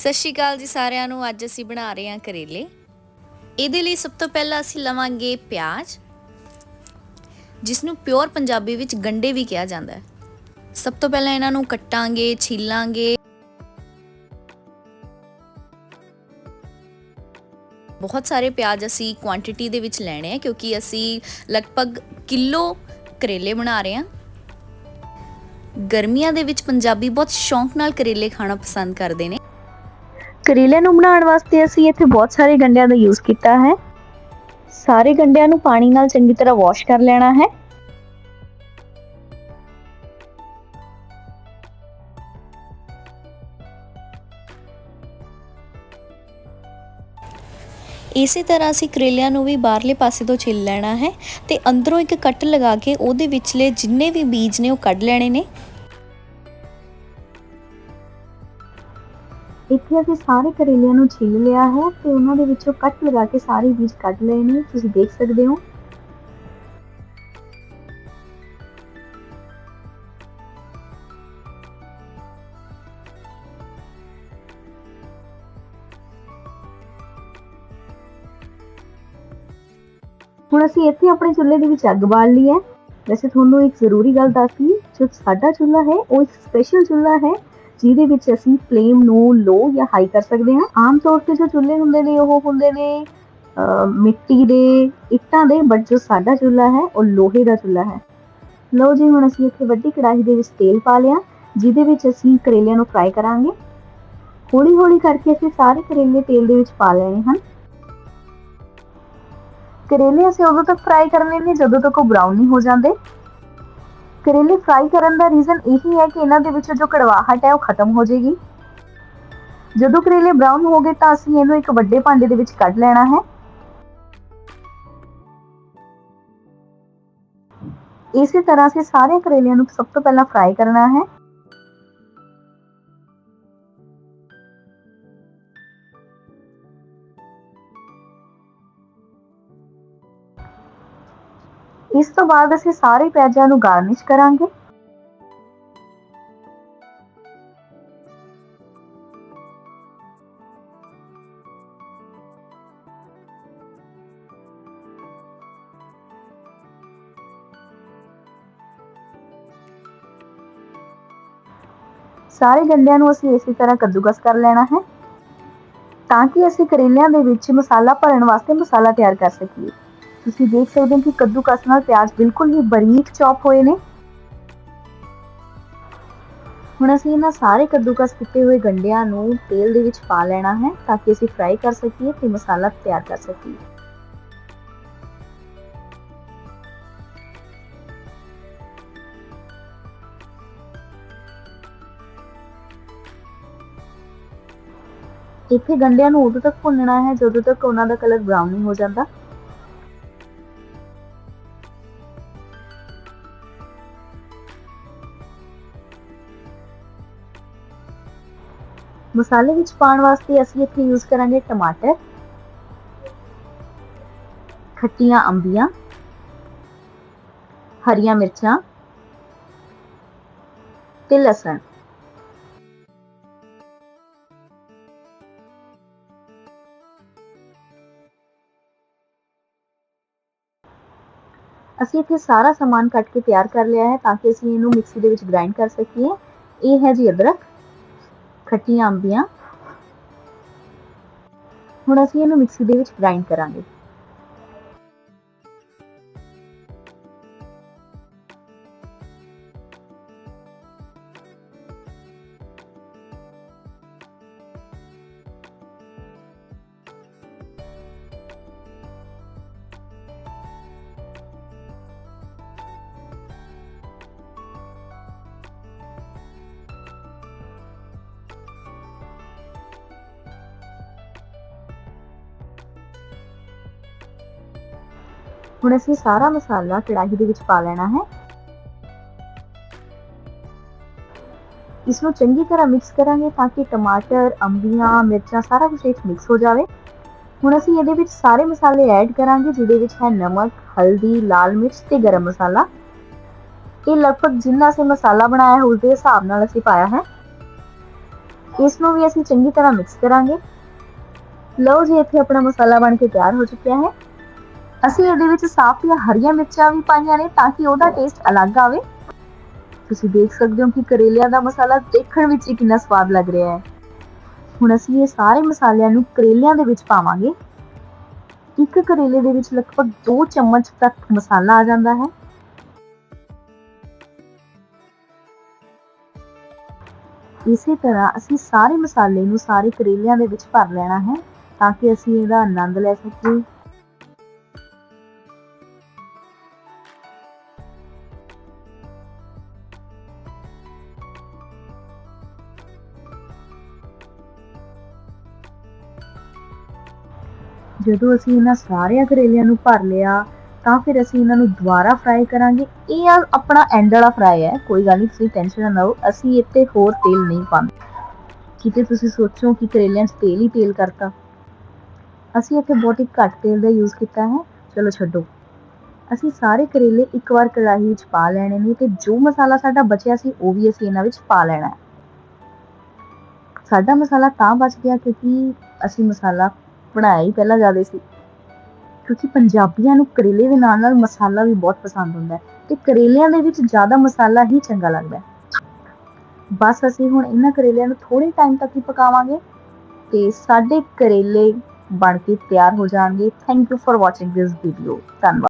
ਸਤਿ ਸ਼੍ਰੀ ਅਕਾਲ ਜੀ ਸਾਰਿਆਂ ਨੂੰ, ਅੱਜ ਅਸੀਂ ਬਣਾ ਰਹੇ ਹਾਂ ਕਰੇਲੇ। ਇਹਦੇ ਲਈ ਸਭ ਤੋਂ ਪਹਿਲਾਂ ਅਸੀਂ ਲਵਾਂਗੇ ਪਿਆਜ਼ ਜਿਸ ਨੂੰ ਪਿਓਰ ਪੰਜਾਬੀ ਵਿੱਚ ਗੰਡੇ ਵੀ ਕਿਹਾ ਜਾਂਦਾ ਹੈ। ਸਭ ਤੋਂ ਪਹਿਲਾਂ ਇਹਨਾਂ ਨੂੰ ਕੱਟਾਂਗੇ, ਛਿੱਲਾਂਗੇ। ਬਹੁਤ ਸਾਰੇ ਪਿਆਜ਼ ਅਸੀਂ ਕੁਆਂਟੀਟੀ ਦੇ ਵਿੱਚ ਲੈਣੇ ਆ, ਕਿਉਂਕਿ ਅਸੀਂ ਲਗਭਗ ਕਿਲੋ ਕਰੇਲੇ ਬਣਾ ਰਹੇ ਹਾਂ। ਗਰਮੀਆਂ ਦੇ ਵਿੱਚ ਪੰਜਾਬੀ ਬਹੁਤ ਸ਼ੌਂਕ ਨਾਲ ਕਰੇਲੇ ਖਾਣਾ ਪਸੰਦ ਕਰਦੇ ਨੇ। ਕਰੇਲਿਆਂ ਨੂੰ ਬਣਾਉਣ ਵਾਸਤੇ ਅਸੀਂ ਇੱਥੇ ਬਹੁਤ ਸਾਰੇ ਗੰਡਿਆਂ ਦਾ ਯੂਜ਼ ਕੀਤਾ ਹੈ। ਸਾਰੇ ਗੰਡਿਆਂ ਨੂੰ ਪਾਣੀ ਨਾਲ ਚੰਗੀ ਤਰ੍ਹਾਂ ਵਾਸ਼ ਕਰ ਲੈਣਾ ਹੈ। ਇਸੇ ਤਰ੍ਹਾਂ ਅਸੀਂ ਕਰੇਲਿਆਂ ਨੂੰ ਵੀ ਬਾਹਰਲੇ ਪਾਸੇ ਤੋਂ ਛਿੱਲ ਲੈਣਾ ਹੈ ਤੇ ਅੰਦਰੋਂ ਇੱਕ ਕੱਟ ਲਗਾ ਕੇ ਉਹਦੇ ਵਿਚਲੇ ਜਿੰਨੇ ਵੀ ਬੀਜ ਨੇ ਉਹ ਕੱਢ ਲੈਣੇ ਨੇ। ਇੱਥੇ ਅਸੀਂ ਸਾਰੇ ਕਰੇਲਿਆਂ ਨੂੰ ਛਿੱਲ ਲਿਆ ਹੈ ਤੇ ਉਹਨਾਂ ਦੇ ਵਿੱਚੋਂ ਕੱਟ ਲਗਾ ਕੇ ਸਾਰੇ ਬੀਜ ਕੱਢ ਲਏ ਨੇ ਤੁਸੀਂ ਦੇਖ ਸਕਦੇ ਹੋ। ਹੁਣ ਅਸੀਂ ਇੱਥੇ ਆਪਣੇ ਚੁੱਲ੍ਹੇ ਦੇ ਵਿੱਚ ਅੱਗ ਬਾਲ ਲਈ ਹੈ। ਵੈਸੇ ਤੁਹਾਨੂੰ ਇੱਕ ਜ਼ਰੂਰੀ ਗੱਲ ਦੱਸਦੀ ਜੋ ਸਾਡਾ ਚੁੱਲ੍ਹਾ ਹੈ, ਉਹ ਇੱਕ ਸਪੈਸ਼ਲ ਚੁੱਲ੍ਹਾ ਹੈ। ਜਿਹਦੇ ਵਿੱਚ ਅਸੀਂ ਫਲੇਮ ਨੂੰ ਲੋ ਜਾਂ ਹਾਈ ਕਰ ਸਕਦੇ ਹਾਂ। ਆਮ ਤੌਰ ਤੇ ਜੋ ਚੁੱਲ੍ਹੇ ਹੁੰਦੇ ਨੇ, ਉਹ ਹੁੰਦੇ ਨੇ ਮਿੱਟੀ ਦੇ ਇੱਟਾਂ ਦੇ ਬਟ ਜੋ ਸਾਡਾ ਚੁੱਲ੍ਹਾ ਹੈ, ਉਹ ਲੋਹੇ ਦਾ ਚੁੱਲ੍ਹਾ ਹੈ। ਲਓ ਜੀ, ਹੁਣ ਅਸੀਂ ਇੱਥੇ ਵੱਡੀ ਕੜਾਹੀ ਦੇ ਵਿੱਚ ਤੇਲ ਪਾ ਲਿਆ, ਜਿਹਦੇ ਵਿੱਚ ਅਸੀਂ ਕਰੇਲਿਆਂ ਨੂੰ ਫਰਾਈ ਕਰਾਂਗੇ। ਹੌਲੀ ਹੌਲੀ ਕਰਕੇ ਅਸੀਂ ਸਾਰੇ ਕਰੇਲੇ ਤੇਲ ਦੇ ਵਿੱਚ ਪਾ ਲੈਣੇ ਹਨ। ਕਰੇਲੇ ਅਸੀਂ ਉਦੋਂ ਤੱਕ ਫਰਾਈ ਕਰਨੇ ਨੇ ਜਦੋਂ ਤੱਕ ਉਹ ਬਰਾਊਨ ਨਹੀਂ ਹੋ ਜਾਂਦੇ। ਕਰੇਲੇ ਫਰਾਈ ਕਰਨ ਦਾ ਰੀਜ਼ਨ ਇਹੀ ਹੈ ਕਿ ਇਹਨਾਂ ਦੇ ਵਿੱਚ ਜੋ ਕੜਵਾਹਟ ਹੈ ਉਹ ਖਤਮ ਹੋ ਜਾਏਗੀ। ਜਦੋਂ ਕਰੇਲੇ ਬਰਾਊਨ ਹੋ ਗਏ ਤਾਂ ਅਸੀਂ ਇਹਨੂੰ ਇੱਕ ਵੱਡੇ ਭਾਂਡੇ ਦੇ ਵਿੱਚ ਕੱਢ ਲੈਣਾ ਹੈ। ਇਸੇ ਤਰ੍ਹਾਂ ਅਸੀਂ ਸਾਰੇ ਕਰੇਲਿਆਂ ਨੂੰ ਸਭ ਤੋਂ ਪਹਿਲਾਂ ਫਰਾਈ ਕਰਨਾ ਹੈ। ਇਸ ਤੋਂ ਬਾਅਦ ਅਸੀਂ ਸਾਰੇ ਪਿਆਜ਼ਾਂ ਨੂੰ ਗਾਰਨਿਸ਼ ਕਰਾਂਗੇ। ਸਾਰੇ ਗੰਡਿਆਂ ਨੂੰ ਅਸੀਂ ਇਸੇ ਤਰ੍ਹਾਂ ਕੱਦੂਕਸ ਕਰ ਲੈਣਾ ਹੈ, ਤਾਂ ਕਿ ਅਸੀਂ ਕਰੇਲਿਆਂ ਦੇ ਵਿੱਚ ਮਸਾਲਾ ਭਰਨ ਵਾਸਤੇ ਮਸਾਲਾ ਤਿਆਰ ਕਰ ਸਕੀਏ। ਤੁਸੀਂ ਦੇਖ ਸਕਦੇ ਹੋ ਕਿ ਕੱਦੂ ਕਸ ਨਾਲ ਪਿਆਜ਼ ਬਿਲਕੁਲ ਹੀ ਬਰੀਕ ਚੌਪ ਹੋਏ ਨੇ। ਹੁਣ ਅਸੀਂ ਇਹਨਾਂ ਸਾਰੇ ਕੱਦੂਕਸ ਕੀਤੇ ਹੋਏ ਗੰਡਿਆਂ ਨੂੰ ਤੇਲ ਦੇ ਵਿੱਚ ਪਾ ਲੈਣਾ ਹੈ ਤਾਂ ਕਿ ਅਸੀਂ ਫਰਾਈ ਕਰ ਸਕੀਏ ਤੇ ਮਸਾਲਾ ਤਿਆਰ ਕਰ ਸਕੀਏ। ਇੱਥੇ ਗੰਡਿਆਂ ਨੂੰ ਉਦੋਂ ਤੱਕ ਭੁੰਨਣਾ ਹੈ ਜਦੋਂ ਤੱਕ ਉਹਨਾਂ ਦਾ ਕਲਰ ਬਰਾਊਨ ਨਹੀਂ ਹੋ ਜਾਂਦਾ। ਮਸਾਲੇ ਵਿੱਚ ਪਾਉਣ ਵਾਸਤੇ ਅਸੀਂ ਇੱਥੇ ਯੂਜ਼ ਕਰਾਂਗੇ ਟਮਾਟਰ ਖੱਟੀਆਂ ਅੰਬੀਆਂ ਹਰੀਆਂ ਮਿਰਚਾਂ ਤੇ ਲਸਣ ਅਸੀਂ ਇੱਥੇ ਸਾਰਾ ਸਮਾਨ ਕੱਟ ਕੇ ਤਿਆਰ ਕਰ ਲਿਆ ਹੈ ਤਾਂ ਕਿ ਅਸੀਂ ਇਹਨੂੰ ਮਿਕਸੀ ਦੇ ਵਿੱਚ ਗ੍ਰਾਈਂਡ ਕਰ ਸਕੀਏ ਇਹ ਹੈ ਜੀ ਅਦਰਕ ਖੱਟੀਆਂ ਅੰਬੀਆਂ ਹੁਣ ਅਸੀਂ ਇਹਨੂੰ ਮਿਕਸੀ ਦੇ ਵਿੱਚ ਗ੍ਰਾਈਂਡ ਕਰਾਂਗੇ। ਹੁਣ ਅਸੀਂ ਸਾਰਾ ਮਸਾਲਾ ਕੜਾਹੀ ਦੇ ਵਿੱਚ ਪਾ ਲੈਣਾ ਹੈ। ਇਸ ਨੂੰ ਚੰਗੀ ਤਰ੍ਹਾਂ ਮਿਕਸ ਕਰਾਂਗੇ ਤਾਂ ਕਿ ਟਮਾਟਰ, ਅੰਬੀਆਂ, ਮਿਰਚਾਂ ਸਾਰਾ ਕੁਝ ਇੱਕ ਮਿਕਸ ਹੋ ਜਾਵੇ। ਹੁਣ ਅਸੀਂ ਇਹਦੇ ਵਿੱਚ ਸਾਰੇ ਮਸਾਲੇ ਐਡ ਕਰਾਂਗੇ, ਜਿਹਦੇ ਵਿੱਚ ਹੈ ਨਮਕ, ਹਲਦੀ, ਲਾਲ ਮਿਰਚ ਤੇ ਗਰਮ ਮਸਾਲਾ। ਇਹ ਲਗਭਗ ਜਿੰਨਾ ਅਸੀਂ ਮਸਾਲਾ ਬਣਾਇਆ ਹੈ ਉਸ ਦੇ ਹਿਸਾਬ ਨਾਲ ਅਸੀਂ ਪਾਇਆ ਹੈ। ਇਸ ਨੂੰ ਵੀ ਅਸੀਂ ਚੰਗੀ ਤਰ੍ਹਾਂ ਮਿਕਸ ਕਰਾਂਗੇ। ਲਓ ਜੀ, ਇੱਥੇ ਆਪਣਾ ਮਸਾਲਾ ਬਣ ਕੇ ਤਿਆਰ ਹੋ ਚੁੱਕਿਆ ਹੈ। ਅਸੀਂ ਇਹਦੇ ਵਿੱਚ ਸਾਫ਼ ਜਾਂ ਹਰੀਆਂ ਮਿਰਚਾਂ ਵੀ ਪਾਈਆਂ ਨੇ ਤਾਂ ਕਿ ਉਹਦਾ ਟੇਸਟ ਅਲੱਗ ਆਵੇ। ਤੁਸੀਂ ਦੇਖ ਸਕਦੇ ਹੋ ਕਿ ਕਰੇਲਿਆਂ ਦਾ ਮਸਾਲਾ ਦੇਖਣ ਵਿੱਚ ਹੀ ਕਿੰਨਾ ਸਵਾਦ ਲੱਗ ਰਿਹਾ ਹੈ। ਹੁਣ ਅਸੀਂ ਇਹ ਸਾਰੇ ਮਸਾਲਿਆਂ ਨੂੰ ਕਰੇਲਿਆਂ ਦੇ ਵਿੱਚ ਪਾਵਾਂਗੇ। ਇੱਕ ਕਰੇਲੇ ਦੇ ਵਿੱਚ ਲਗਭਗ 2 ਚਮਚ ਤੱਕ ਮਸਾਲਾ ਆ ਜਾਂਦਾ ਹੈ। ਇਸੇ ਤਰ੍ਹਾਂ ਅਸੀਂ ਸਾਰੇ ਮਸਾਲੇ ਨੂੰ ਸਾਰੇ ਕਰੇਲਿਆਂ ਦੇ ਵਿੱਚ ਭਰ ਲੈਣਾ ਹੈ ਤਾਂ ਕਿ ਅਸੀਂ ਇਹਦਾ ਆਨੰਦ ਲੈ ਸਕੀਏ। ਜਦੋਂ ਅਸੀਂ ਇਹਨਾਂ ਸਾਰਿਆਂ ਕਰੇਲਿਆਂ ਨੂੰ ਭਰ ਲਿਆ, ਤਾਂ ਫਿਰ ਅਸੀਂ ਇਹਨਾਂ ਨੂੰ ਦੁਬਾਰਾ ਫਰਾਈ ਕਰਾਂਗੇ। ਇਹ ਆ ਆਪਣਾ ਐਂਡ ਵਾਲਾ ਫਰਾਈ ਹੈ, ਕੋਈ ਗੱਲ ਨਹੀਂ, ਤੁਸੀਂ ਟੈਨਸ਼ਨ ਨਾ ਲਓ, ਅਸੀਂ ਇੱਥੇ ਹੋਰ ਤੇਲ ਨਹੀਂ ਪਾਉਂਦੇ। ਕਿਤੇ ਤੁਸੀਂ ਸੋਚੋ ਕਿ ਕਰੇਲਿਆਂ 'ਚ ਤੇਲ ਹੀ ਤੇਲ ਕਰਤਾ। ਅਸੀਂ ਇੱਥੇ ਬਹੁਤ ਹੀ ਘੱਟ ਤੇਲ ਦਾ ਯੂਜ਼ ਕੀਤਾ ਹੈ। ਚਲੋ ਛੱਡੋ। ਅਸੀਂ ਸਾਰੇ ਕਰੇਲੇ ਇੱਕ ਵਾਰ ਕੜਾਹੀ ਵਿੱਚ ਪਾ ਲੈਣੇ ਨੇ ਤੇ ਜੋ ਮਸਾਲਾ ਸਾਡਾ ਬਚਿਆ ਸੀ, ਉਹ ਵੀ ਅਸੀਂ ਇਹਨਾਂ ਵਿੱਚ ਪਾ ਲੈਣਾ ਹੈ। ਸਾਡਾ ਮਸਾਲਾ ਤਾਂ ਬਚ ਗਿਆ ਕਿਉਂਕਿ ਅਸੀਂ ਮਸਾਲਾ ਬਣਾਇਆ ਹੀ ਪਹਿਲਾਂ ਜ਼ਿਆਦਾ ਸੀ। ਕਿਉਂਕਿ ਪੰਜਾਬੀਆਂ ਨੂੰ ਕਰੇਲੇ ਦੇ ਨਾਲ ਨਾਲ ਮਸਾਲਾ ਵੀ ਬਹੁਤ ਪਸੰਦ ਹੁੰਦਾ ਹੈ ਤੇ ਕਰੇਲਿਆਂ ਦੇ ਵਿੱਚ ਜ਼ਿਆਦਾ ਮਸਾਲਾ ਹੀ ਚੰਗਾ ਲੱਗਦਾ ਹੈ। ਬਸ ਅਸੀਂ ਹੁਣ ਇਹਨਾਂ ਕਰੇਲਿਆਂ ਨੂੰ ਥੋੜੇ ਟਾਈਮ ਤੱਕ ਹੀ ਪਕਾਵਾਂਗੇ ਤੇ ਸਾਡੇ ਕਰੇਲੇ ਬਣ ਕੇ ਤਿਆਰ ਹੋ ਜਾਣਗੇ। Thank you for watching this video ਧੰਨਵਾਦ।